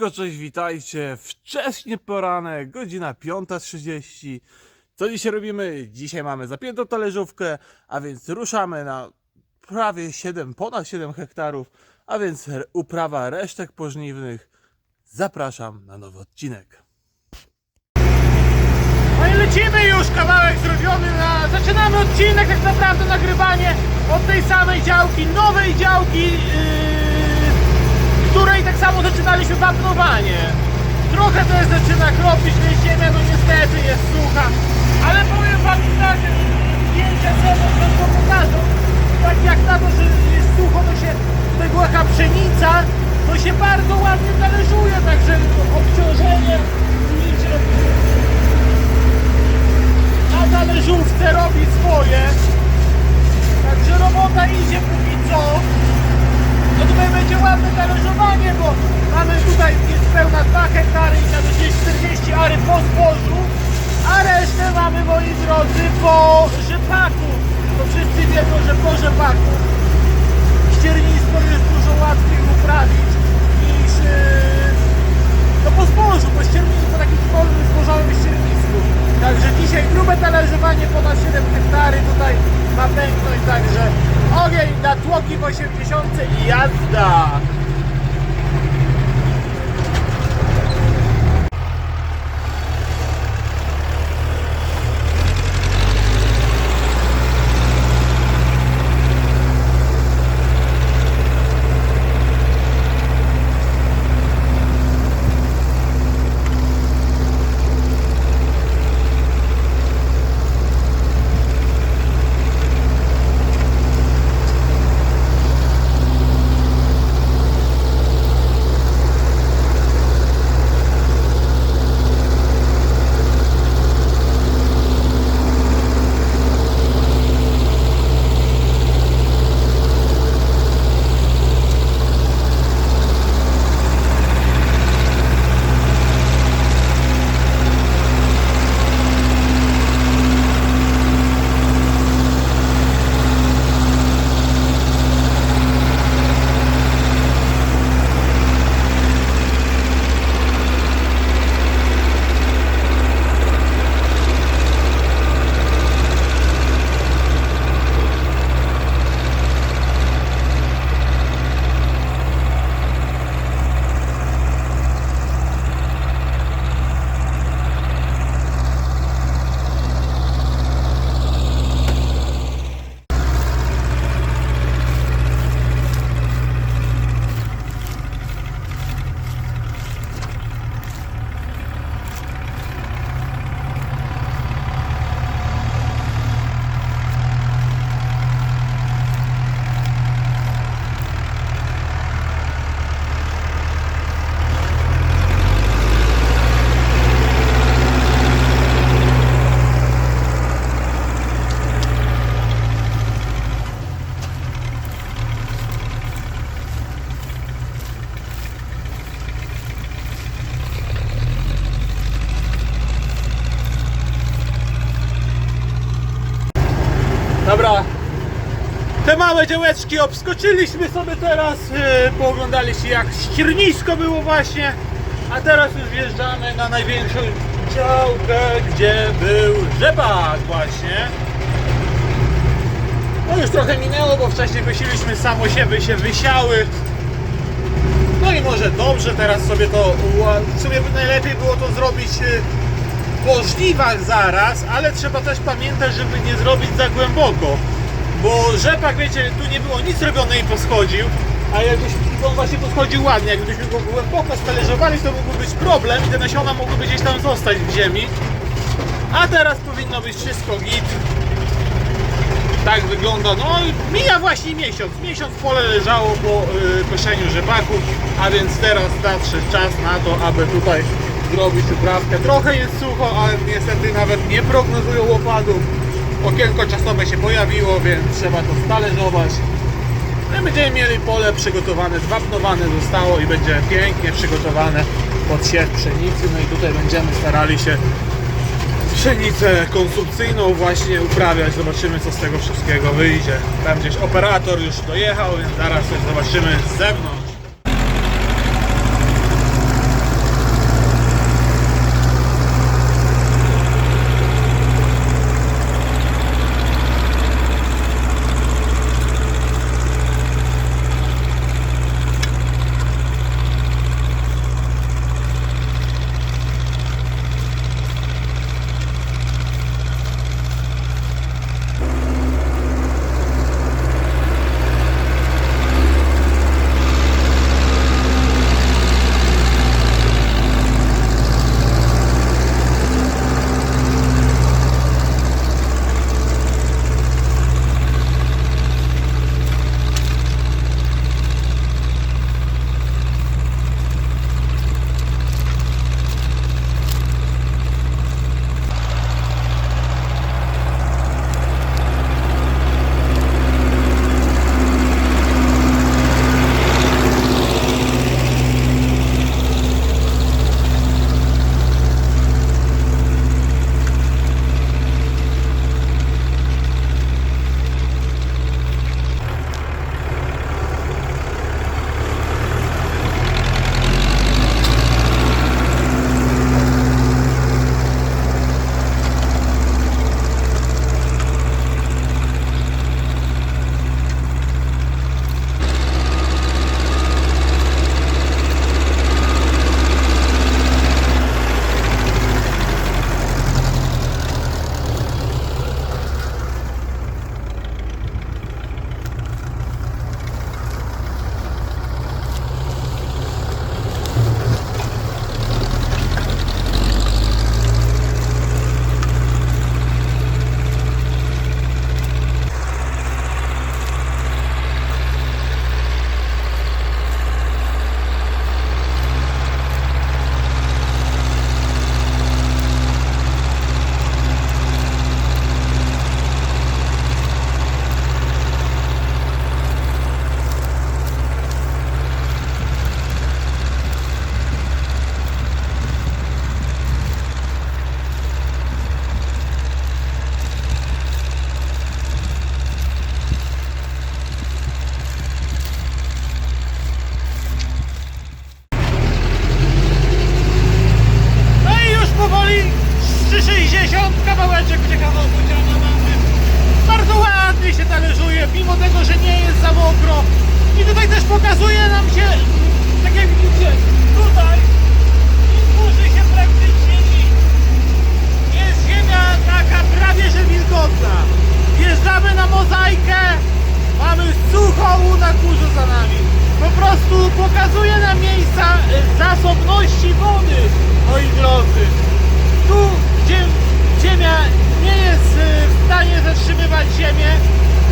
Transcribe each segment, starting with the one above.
Siemaneczko, cześć, witajcie. Wcześnie poranek, godzina 5.30. Co dzisiaj robimy? Dzisiaj mamy zapiętą talerzówkę, a więc ruszamy na prawie 7, ponad 7 hektarów, a więc uprawa resztek pożniwnych. Zapraszam na nowy odcinek. No i lecimy już, kawałek zrobiony na... Zaczynamy odcinek tak naprawdę nagrywanie od tej samej działki, nowej działki, yy, której tak samo zaczynaliśmy wapnowanie. Trochę to jest zaczyna kropić, i ziemia no niestety jest sucha, ale powiem wam tak, zdjęcia wam to pokażą, tak jak na to, że jest sucho, to się była taka pszenica, to się bardzo ładnie talerzuje, także obciążenie, widzicie, na talerzówce robi swoje. Także robota idzie póki co. No tutaj będzie ładne talerzowanie, bo mamy tutaj niespełna 2 hektary i na gdzieś 40 ary po zbożu, a resztę mamy moi drodzy po rzepaku. To wszyscy wiedzą, że po rzepaku ściernisko jest dużo łatwiej uprawić niż yy, no po zbożu, po ściernisku, po takim zbożowym ściernisku. Także dzisiaj grube talerzowanie ponad 7 hektary tutaj ma pęknąć, także ogień na tłoki w 80 i jazda! Dobra, te małe działeczki obskoczyliśmy sobie teraz, yy, pooglądaliście jak ściernisko było właśnie, a teraz już wjeżdżamy na największą działkę, gdzie był rzepak właśnie. No już trochę minęło, bo wcześniej wysiliśmy samosiewy się wysiały. No i może dobrze teraz sobie to, w sumie najlepiej było to zrobić yy, po żniwach zaraz, ale trzeba też pamiętać, żeby nie zrobić za głęboko. Bo rzepak, wiecie, tu nie było nic robione i poschodził, a jakbyśmy on właśnie poschodził ładnie, jakbyśmy go głęboko stależowali, to mógłby być problem i te nasiona mogłyby gdzieś tam zostać w ziemi. A teraz powinno być wszystko git. Tak wygląda, no i mija właśnie miesiąc. Miesiąc pole leżało po y, koszeniu rzepaku, a więc teraz nadszedł czas na to, aby tutaj zrobić uprawkę. Trochę jest sucho, ale niestety nawet nie prognozują opadów. Okienko czasowe się pojawiło, więc trzeba to stalerzować. No będziemy mieli pole przygotowane, zwapnowane zostało i będzie pięknie przygotowane pod siew pszenicy. No i tutaj będziemy starali się pszenicę konsumpcyjną właśnie uprawiać. Zobaczymy co z tego wszystkiego wyjdzie. Tam gdzieś operator już dojechał, więc zaraz coś zobaczymy z zewnątrz. Mamy suchą na kurzu za nami. Po prostu pokazuje nam miejsca y, zasobności wody, moi drodzy. Tu, gdzie ziemia nie jest y, w stanie zatrzymywać ziemię,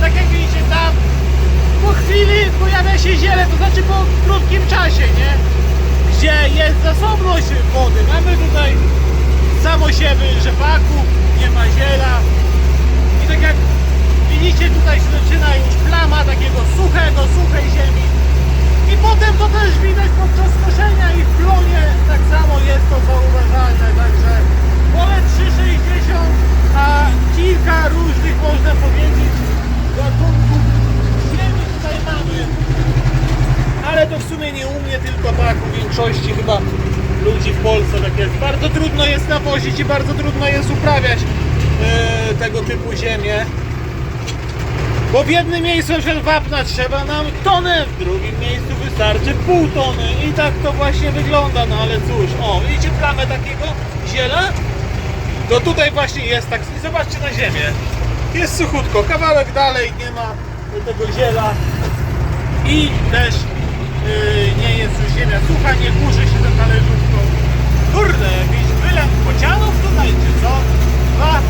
tak jak widzicie tam, po chwili pojawia się ziele, to znaczy po krótkim czasie, nie? Gdzie jest zasobność wody. Mamy tutaj samosiewy rzepaku, nie ma ziela. I tak jak widzicie, tutaj się zaczyna już plama takiego suchego, suchej ziemi. I potem to też widać podczas koszenia i w plonie tak samo jest to zauważalne. Także pole 360, a kilka różnych można powiedzieć gatunków ziemi tutaj mamy. Ale to w sumie nie u mnie, tylko tak u większości chyba ludzi w Polsce tak jest. Bardzo trudno jest nawozić i bardzo trudno jest uprawiać e, tego typu ziemię. Bo w jednym miejscu przykład wapna trzeba nam tonę, w drugim miejscu wystarczy pół tony i tak to właśnie wygląda, no ale cóż, o widzicie plamę takiego ziela? To tutaj właśnie jest tak, i zobaczcie na ziemię, jest suchutko, kawałek dalej nie ma tego ziela i też yy, nie jest już ziemia sucha, nie kurzy się tą talerzówką. Kurde, jakiś wylew bocianów tutaj, czy co? Dwa,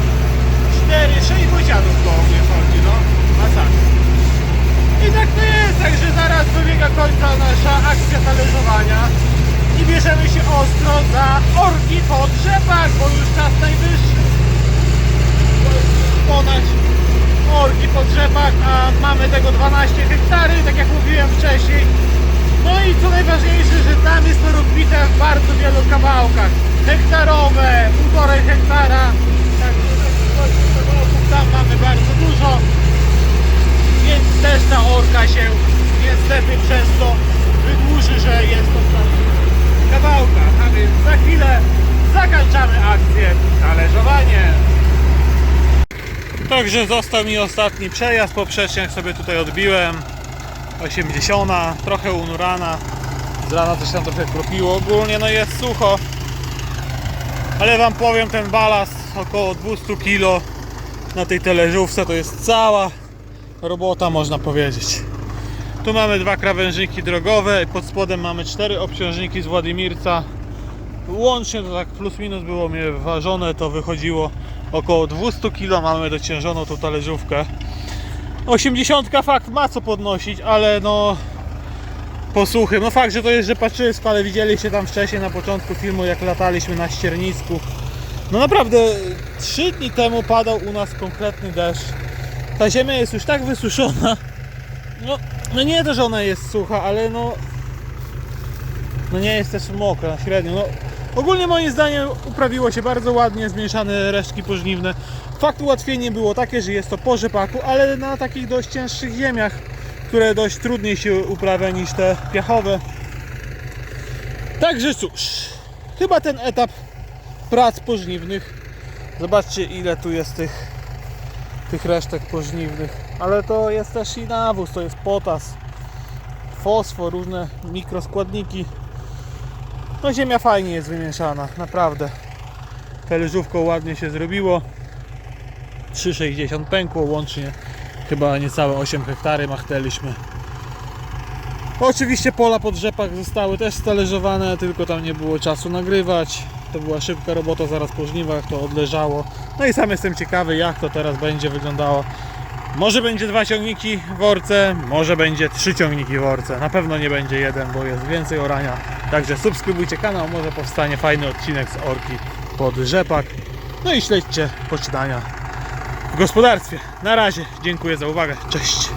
cztery, sześć bocianów koło mnie chodzi, no. I tak to jest, także zaraz dobiega końca nasza akcja talerzowania i bierzemy się ostro za orki pod rzepak, bo już czas najwyższy ponad orki pod rzepak, a mamy tego 12 hektary, tak jak mówiłem wcześniej. No i co najważniejsze, że tam jest to rozbite w bardzo wielu kawałkach. Hektarowe, półtorej hektara, kawałków tam mamy bardzo dużo. Więc też ta orka się niestety przez to wydłuży, że jest to kawałkach. A więc za chwilę zakończamy akcję talerzowanie. Także został mi ostatni przejazd poprzeczniak sobie tutaj odbiłem 80, trochę unurana z rana coś tam trochę kropiło ogólnie no jest sucho ale wam powiem ten balast około 200 kg na tej teleżówce to jest cała robota można powiedzieć tu mamy dwa krawężniki drogowe pod spodem mamy cztery obciążniki z Władimirca Łącznie to tak plus minus było mnie ważone, to wychodziło około 200 kg mamy dociężoną tą talerzówkę. 80 fakt ma co podnosić, ale no posłuchy. No fakt, że to jest rzepaczysko, ale widzieliście tam wcześniej na początku filmu jak lataliśmy na ściernisku. No naprawdę 3 dni temu padał u nas konkretny deszcz. Ta ziemia jest już tak wysuszona. No, no nie to, że ona jest sucha, ale no no nie jest też mokra, średnio. No, ogólnie moim zdaniem uprawiło się bardzo ładnie, zmniejszane resztki pożniwne. Fakt ułatwienie było takie, że jest to po rzepaku, ale na takich dość cięższych ziemiach, które dość trudniej się uprawia niż te piachowe. Także cóż, chyba ten etap prac pożniwnych. Zobaczcie ile tu jest tych, tych resztek pożniwnych. Ale to jest też i nawóz, to jest potas, fosfor, różne mikroskładniki. No ziemia fajnie jest wymieszana, naprawdę. Talerzówką ładnie się zrobiło. 3,60 pękło łącznie. Chyba niecałe 8 hektary machnęliśmy. Oczywiście pola pod rzepak zostały też stalerzowane, tylko tam nie było czasu nagrywać. To była szybka robota zaraz po żniwach, to odleżało. No i sam jestem ciekawy jak to teraz będzie wyglądało. Może będzie dwa ciągniki w orce, może będzie trzy ciągniki w orce. Na pewno nie będzie jeden, bo jest więcej orania. Także subskrybujcie kanał, może powstanie fajny odcinek z orki pod rzepak. No i śledźcie poczytania w gospodarstwie. Na razie, dziękuję za uwagę. Cześć.